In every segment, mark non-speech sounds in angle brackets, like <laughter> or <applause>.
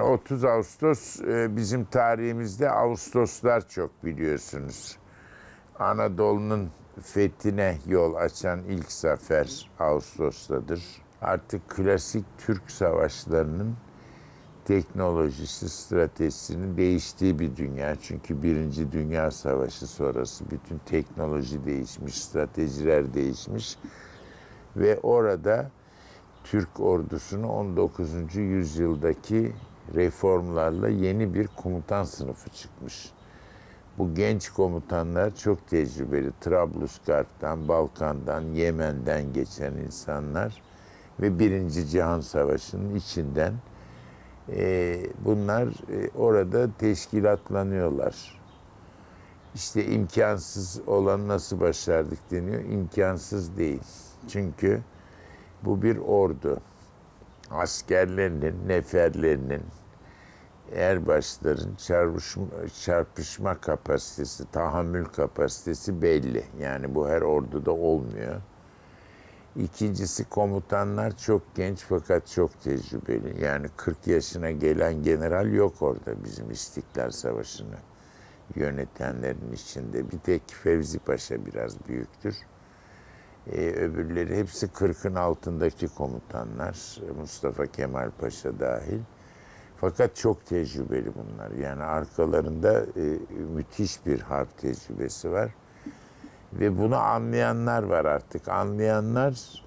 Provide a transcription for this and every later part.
Yani 30 Ağustos e, bizim tarihimizde Ağustoslar çok biliyorsunuz. Anadolu'nun fethine yol açan ilk zafer Ağustos'tadır. Artık klasik Türk savaşlarının teknolojisi, stratejisinin değiştiği bir dünya. Çünkü Birinci Dünya Savaşı sonrası bütün teknoloji değişmiş, stratejiler değişmiş. Ve orada Türk ordusunu 19. yüzyıldaki reformlarla yeni bir komutan sınıfı çıkmış. Bu genç komutanlar çok tecrübeli. Trablusgarp'tan, Balkan'dan, Yemen'den geçen insanlar ve Birinci Cihan Savaşı'nın içinden e, bunlar e, orada teşkilatlanıyorlar. İşte imkansız olan nasıl başardık deniyor. İmkansız değil. Çünkü bu bir ordu. Askerlerinin, neferlerinin, erbaşların çarpışma, çarpışma kapasitesi, tahammül kapasitesi belli. Yani bu her orduda olmuyor. İkincisi komutanlar çok genç fakat çok tecrübeli. Yani 40 yaşına gelen general yok orada bizim İstiklal Savaşı'nı yönetenlerin içinde. Bir tek Fevzi Paşa biraz büyüktür. Ee, öbürleri hepsi 40'ın altındaki komutanlar. Mustafa Kemal Paşa dahil. Fakat çok tecrübeli bunlar. Yani arkalarında e, müthiş bir harp tecrübesi var. Ve bunu anlayanlar var artık. Anlayanlar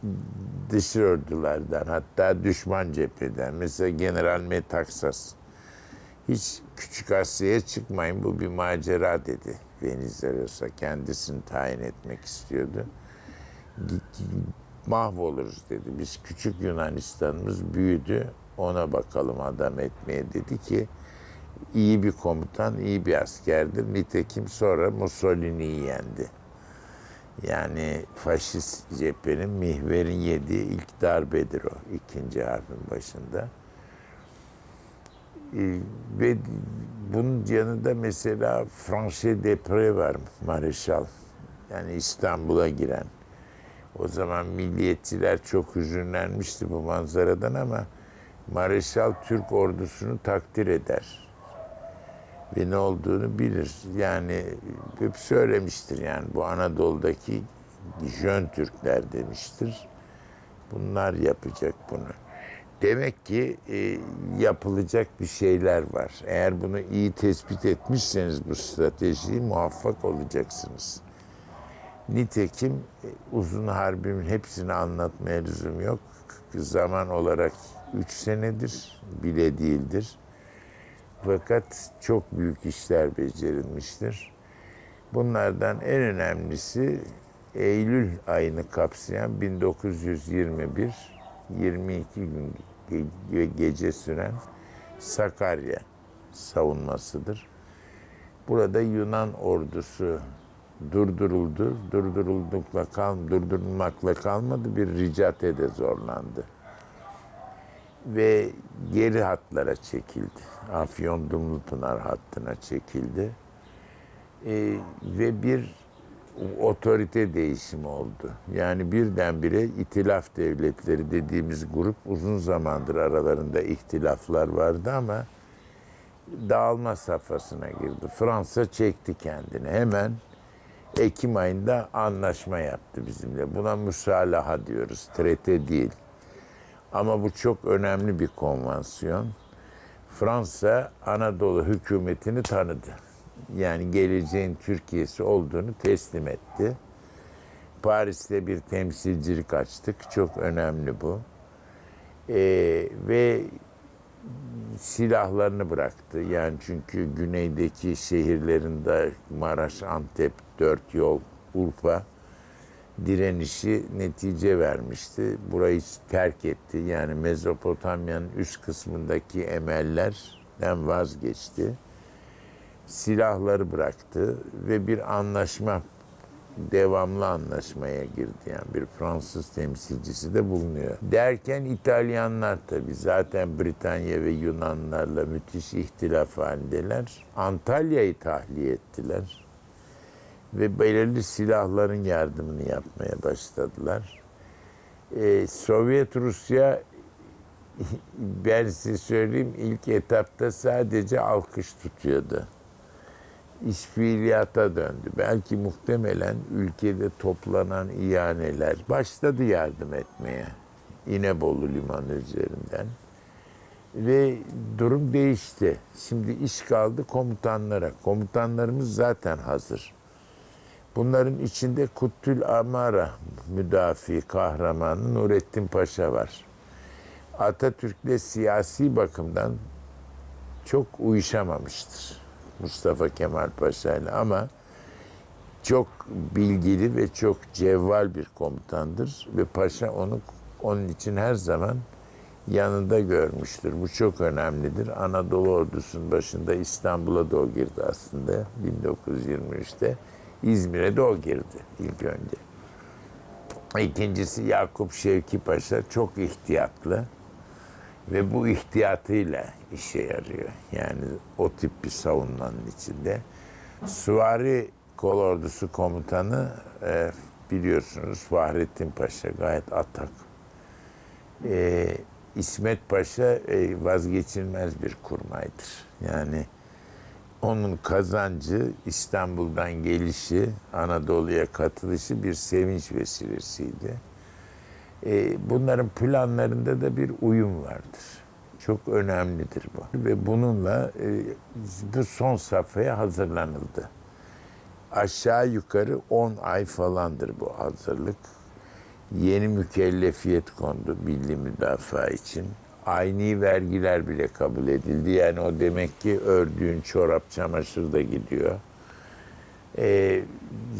<laughs> dış ordulardan hatta düşman cepheden. Mesela General Metaxas. Hiç Küçük Asya'ya çıkmayın bu bir macera dedi. Venizelos'a kendisini tayin etmek istiyordu. Mahvoluruz dedi. Biz küçük Yunanistan'ımız büyüdü. Ona bakalım adam etmeye dedi ki iyi bir komutan, iyi bir askerdir. Nitekim sonra Mussolini'yi yendi. Yani faşist cephenin mihverin yediği ilk darbedir o. ikinci harbin başında. Ee, ve bunun yanında mesela Franchet Depré var, Mareşal. Yani İstanbul'a giren. O zaman milliyetçiler çok hüzünlenmişti bu manzaradan ama Mareşal Türk ordusunu takdir eder. Ve ne olduğunu bilir. Yani hep söylemiştir yani bu Anadolu'daki Jön Türkler demiştir. Bunlar yapacak bunu. Demek ki e, yapılacak bir şeyler var. Eğer bunu iyi tespit etmişseniz bu stratejiyi muvaffak olacaksınız. Nitekim e, uzun harbimin hepsini anlatmaya lüzum yok. Zaman olarak 3 senedir bile değildir. Fakat çok büyük işler becerilmiştir. Bunlardan en önemlisi Eylül ayını kapsayan 1921 22 gün ge- gece süren Sakarya savunmasıdır. Burada Yunan ordusu durduruldu. Durduruldukla kal, durdurulmakla kalmadı. Bir ricate de zorlandı. Ve geri hatlara çekildi. Afyon Dumlupınar hattına çekildi. Ee, ve bir otorite değişimi oldu. Yani birdenbire itilaf devletleri dediğimiz grup uzun zamandır aralarında ihtilaflar vardı ama dağılma safhasına girdi. Fransa çekti kendini. Hemen Ekim ayında anlaşma yaptı bizimle. Buna müsalaha diyoruz. Trete değil. Ama bu çok önemli bir konvansiyon. Fransa Anadolu hükümetini tanıdı. Yani geleceğin Türkiye'si olduğunu teslim etti. Paris'te bir temsilcilik açtık. Çok önemli bu. Ee, ve silahlarını bıraktı. Yani çünkü güneydeki şehirlerinde Maraş, Antep, Dört Yol, Urfa direnişi netice vermişti. Burayı terk etti. Yani Mezopotamya'nın üst kısmındaki emellerden vazgeçti. Silahları bıraktı ve bir anlaşma devamlı anlaşmaya girdi. Yani bir Fransız temsilcisi de bulunuyor. Derken İtalyanlar tabii zaten Britanya ve Yunanlarla müthiş ihtilaf halindeler. Antalya'yı tahliye ettiler. Ve belirli silahların yardımını yapmaya başladılar. Ee, Sovyet Rusya <laughs> ben size söyleyeyim ilk etapta sadece alkış tutuyordu. İş fiiliyata döndü. Belki muhtemelen ülkede toplanan ihaneler başladı yardım etmeye. İnebolu limanı üzerinden. Ve durum değişti. Şimdi iş kaldı komutanlara. Komutanlarımız zaten hazır. Bunların içinde Kuttül Amara müdafi kahramanı Nurettin Paşa var. Atatürk'le siyasi bakımdan çok uyuşamamıştır Mustafa Kemal Paşa ile ama çok bilgili ve çok cevval bir komutandır ve paşa onu onun için her zaman yanında görmüştür. Bu çok önemlidir. Anadolu ordusunun başında İstanbul'a da girdi aslında 1923'te. İzmir'e de o girdi ilk önce. İkincisi Yakup Şevki Paşa çok ihtiyatlı ve bu ihtiyatıyla işe yarıyor. Yani o tip bir savunmanın içinde. Süvari Kol Ordusu Komutanı e, biliyorsunuz Fahrettin Paşa gayet atak. E, İsmet Paşa e, vazgeçilmez bir kurmaydır. Yani onun kazancı İstanbul'dan gelişi, Anadolu'ya katılışı bir sevinç vesilesiydi. E, bunların planlarında da bir uyum vardır. Çok önemlidir bu. Ve bununla e, bu son safhaya hazırlanıldı. Aşağı yukarı 10 ay falandır bu hazırlık. Yeni mükellefiyet kondu milli müdafaa için. Aynı vergiler bile kabul edildi. Yani o demek ki ördüğün çorap, çamaşır da gidiyor. Ee,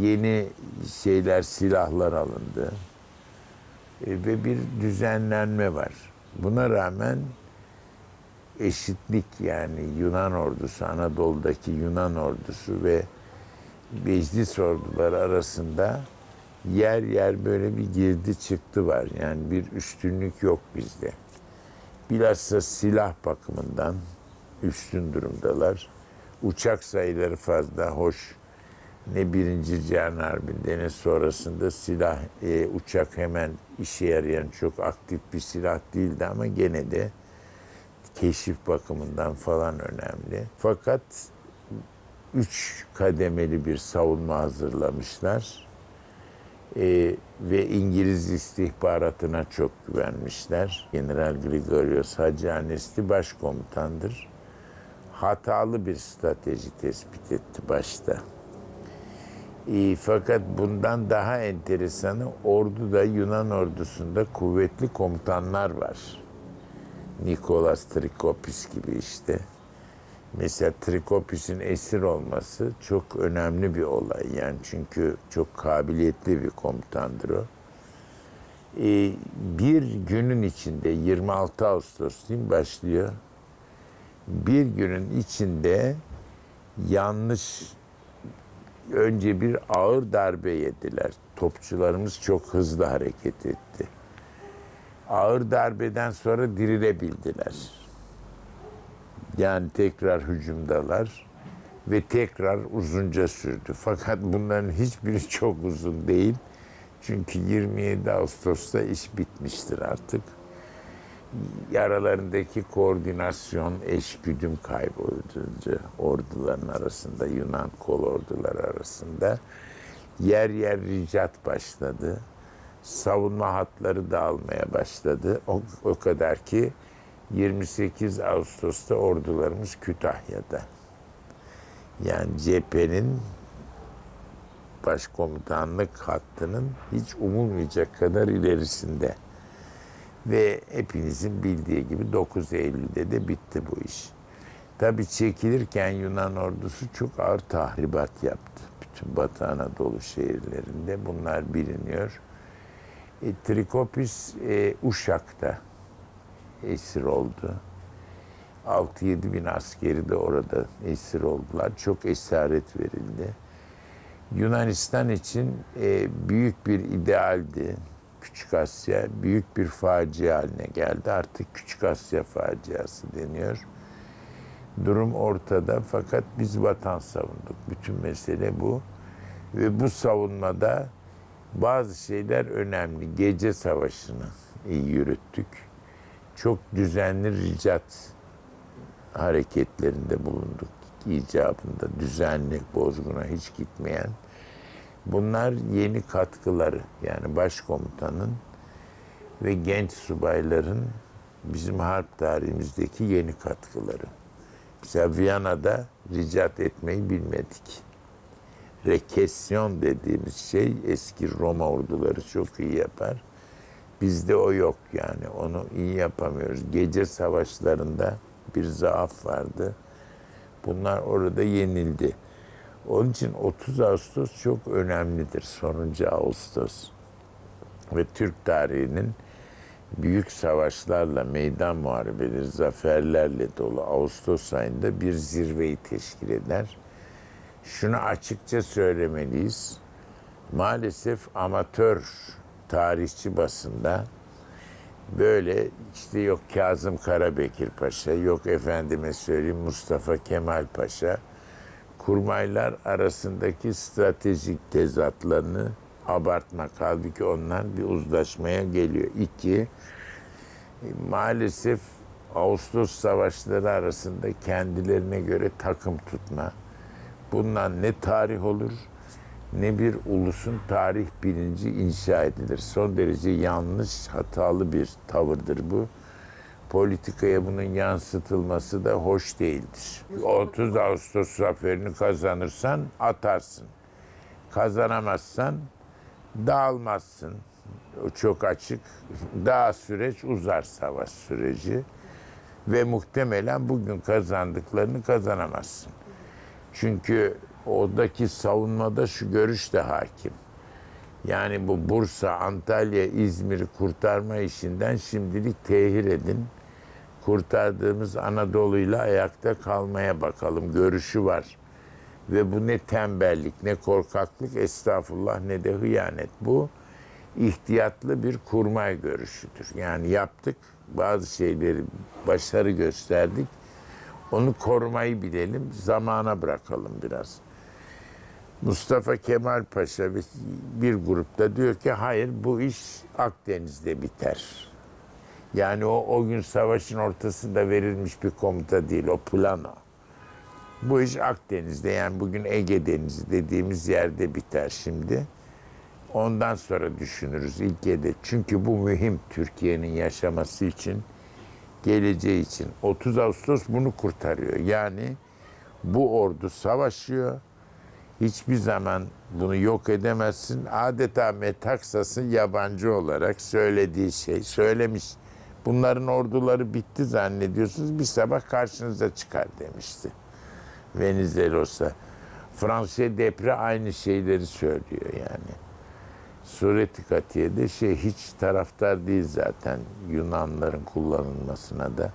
yeni şeyler, silahlar alındı. Ee, ve bir düzenlenme var. Buna rağmen eşitlik yani Yunan ordusu, Anadolu'daki Yunan ordusu ve meclis orduları arasında yer yer böyle bir girdi çıktı var. Yani bir üstünlük yok bizde. Bilhassa silah bakımından üstün durumdalar. Uçak sayıları fazla, hoş. Ne Birinci Cihan Harbi'nde ne sonrasında silah, e, uçak hemen işe yarayan çok aktif bir silah değildi ama gene de keşif bakımından falan önemli. Fakat üç kademeli bir savunma hazırlamışlar. Ee, ve İngiliz istihbaratına çok güvenmişler. General Gregorios Hacıanesti başkomutandır. Hatalı bir strateji tespit etti başta. Ee, fakat bundan daha enteresanı orduda Yunan ordusunda kuvvetli komutanlar var. Nikolas Trikopis gibi işte. Mesela Trikopis'in esir olması çok önemli bir olay. Yani çünkü çok kabiliyetli bir komutandır o. Ee, bir günün içinde 26 Ağustos değil mi başlıyor? Bir günün içinde yanlış önce bir ağır darbe yediler. Topçularımız çok hızlı hareket etti. Ağır darbeden sonra dirilebildiler. Yani tekrar hücumdalar ve tekrar uzunca sürdü. Fakat bunların hiçbiri <laughs> çok uzun değil. Çünkü 27 Ağustos'ta iş bitmiştir artık. Aralarındaki koordinasyon, eşgüdüm kayboldu orduların arasında, Yunan kol orduları arasında. Yer yer ricat başladı. Savunma hatları dağılmaya başladı. O, o kadar ki 28 Ağustos'ta ordularımız Kütahya'da. Yani cephenin başkomutanlık hattının hiç umulmayacak kadar ilerisinde. Ve hepinizin bildiği gibi 9 Eylül'de de bitti bu iş. Tabi çekilirken Yunan ordusu çok ağır tahribat yaptı. Bütün Batı Anadolu şehirlerinde bunlar biliniyor. E, Trikopis e, Uşak'ta esir oldu. 6-7 bin askeri de orada esir oldular. Çok esaret verildi. Yunanistan için e, büyük bir idealdi. Küçük Asya büyük bir facia haline geldi. Artık Küçük Asya faciası deniyor. Durum ortada fakat biz vatan savunduk. Bütün mesele bu. Ve bu savunmada bazı şeyler önemli. Gece savaşını iyi yürüttük çok düzenli ricat hareketlerinde bulunduk icabında düzenli bozguna hiç gitmeyen bunlar yeni katkıları yani başkomutanın ve genç subayların bizim harp tarihimizdeki yeni katkıları. Mesela Viyana'da ricat etmeyi bilmedik. Rekesyon dediğimiz şey eski Roma orduları çok iyi yapar. Bizde o yok yani onu iyi yapamıyoruz. Gece savaşlarında bir zaaf vardı. Bunlar orada yenildi. Onun için 30 Ağustos çok önemlidir. Sonuncu Ağustos. Ve Türk tarihinin büyük savaşlarla, meydan muharebeleri, zaferlerle dolu Ağustos ayında bir zirveyi teşkil eder. Şunu açıkça söylemeliyiz. Maalesef amatör tarihçi basında böyle işte yok Kazım Karabekir Paşa, yok efendime söyleyeyim Mustafa Kemal Paşa kurmaylar arasındaki stratejik tezatlarını abartmak. Halbuki onlar bir uzlaşmaya geliyor. İki, maalesef Ağustos savaşları arasında kendilerine göre takım tutma. Bundan ne tarih olur ne bir ulusun tarih bilinci inşa edilir. Son derece yanlış, hatalı bir tavırdır bu. Politikaya bunun yansıtılması da hoş değildir. 30 Ağustos zaferini kazanırsan atarsın. Kazanamazsan dağılmazsın. O çok açık. Daha süreç uzar savaş süreci. Ve muhtemelen bugün kazandıklarını kazanamazsın. Çünkü oradaki savunmada şu görüş de hakim. Yani bu Bursa, Antalya, İzmir'i kurtarma işinden şimdilik tehir edin. Kurtardığımız Anadolu'yla ayakta kalmaya bakalım görüşü var. Ve bu ne tembellik, ne korkaklık, estağfurullah ne de hıyanet. Bu ihtiyatlı bir kurmay görüşüdür. Yani yaptık, bazı şeyleri başarı gösterdik. Onu korumayı bilelim, zamana bırakalım biraz. Mustafa Kemal Paşa bir grupta diyor ki hayır bu iş Akdeniz'de biter. Yani o, o gün savaşın ortasında verilmiş bir komuta değil, o plano. Bu iş Akdeniz'de yani bugün Ege Denizi dediğimiz yerde biter şimdi. Ondan sonra düşünürüz ilk hedef. Çünkü bu mühim Türkiye'nin yaşaması için, geleceği için. 30 Ağustos bunu kurtarıyor. Yani bu ordu savaşıyor. Hiçbir zaman bunu yok edemezsin. Adeta Metaksas'ın yabancı olarak söylediği şey söylemiş. Bunların orduları bitti zannediyorsunuz. Bir sabah karşınıza çıkar demişti. Venizelos'a. Fransız Depre aynı şeyleri söylüyor yani. Sureti Katiye'de şey hiç taraftar değil zaten Yunanların kullanılmasına da.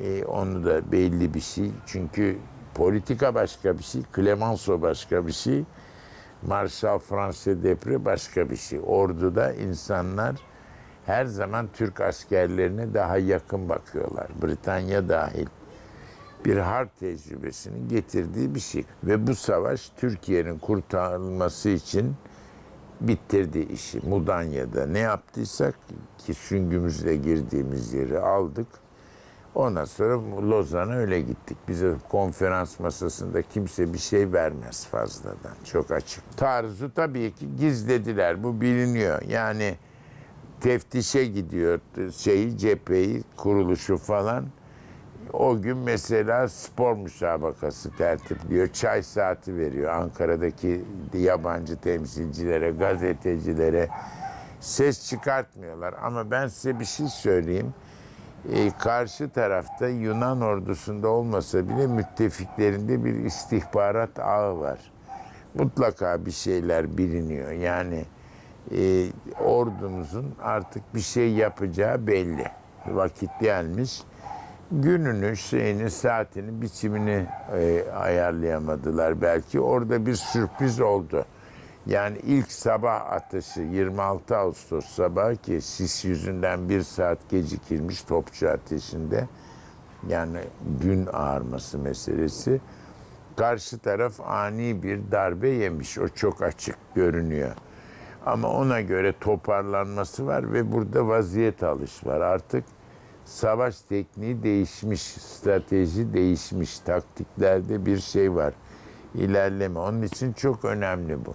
Ee, onu da belli bir şey. Çünkü politika başka bir şey, Clemenceau başka bir şey, Marshal Fransız Depre başka bir şey. Orduda insanlar her zaman Türk askerlerine daha yakın bakıyorlar. Britanya dahil bir harp tecrübesinin getirdiği bir şey. Ve bu savaş Türkiye'nin kurtarılması için bitirdi işi. Mudanya'da ne yaptıysak ki süngümüzle girdiğimiz yeri aldık. Ondan sonra Lozan'a öyle gittik. Bize konferans masasında kimse bir şey vermez fazladan. Çok açık. Taarruzu tabii ki gizlediler. Bu biliniyor. Yani teftişe gidiyor şeyi, cepheyi, kuruluşu falan. O gün mesela spor müsabakası tertipliyor. Çay saati veriyor Ankara'daki yabancı temsilcilere, gazetecilere. Ses çıkartmıyorlar. Ama ben size bir şey söyleyeyim. Ee, karşı tarafta Yunan ordusunda olmasa bile müttefiklerinde bir istihbarat ağı var. Mutlaka bir şeyler biliniyor. Yani e, ordumuzun artık bir şey yapacağı belli. Vakit gelmiş gününü, şeyini, saatini, biçimini e, ayarlayamadılar belki. Orada bir sürpriz oldu. Yani ilk sabah ateşi 26 Ağustos sabahı ki sis yüzünden bir saat gecikilmiş topçu ateşinde. Yani gün ağarması meselesi. Karşı taraf ani bir darbe yemiş. O çok açık görünüyor. Ama ona göre toparlanması var ve burada vaziyet alış var. Artık Savaş tekniği değişmiş, strateji değişmiş, taktiklerde bir şey var. İlerleme. Onun için çok önemli bu.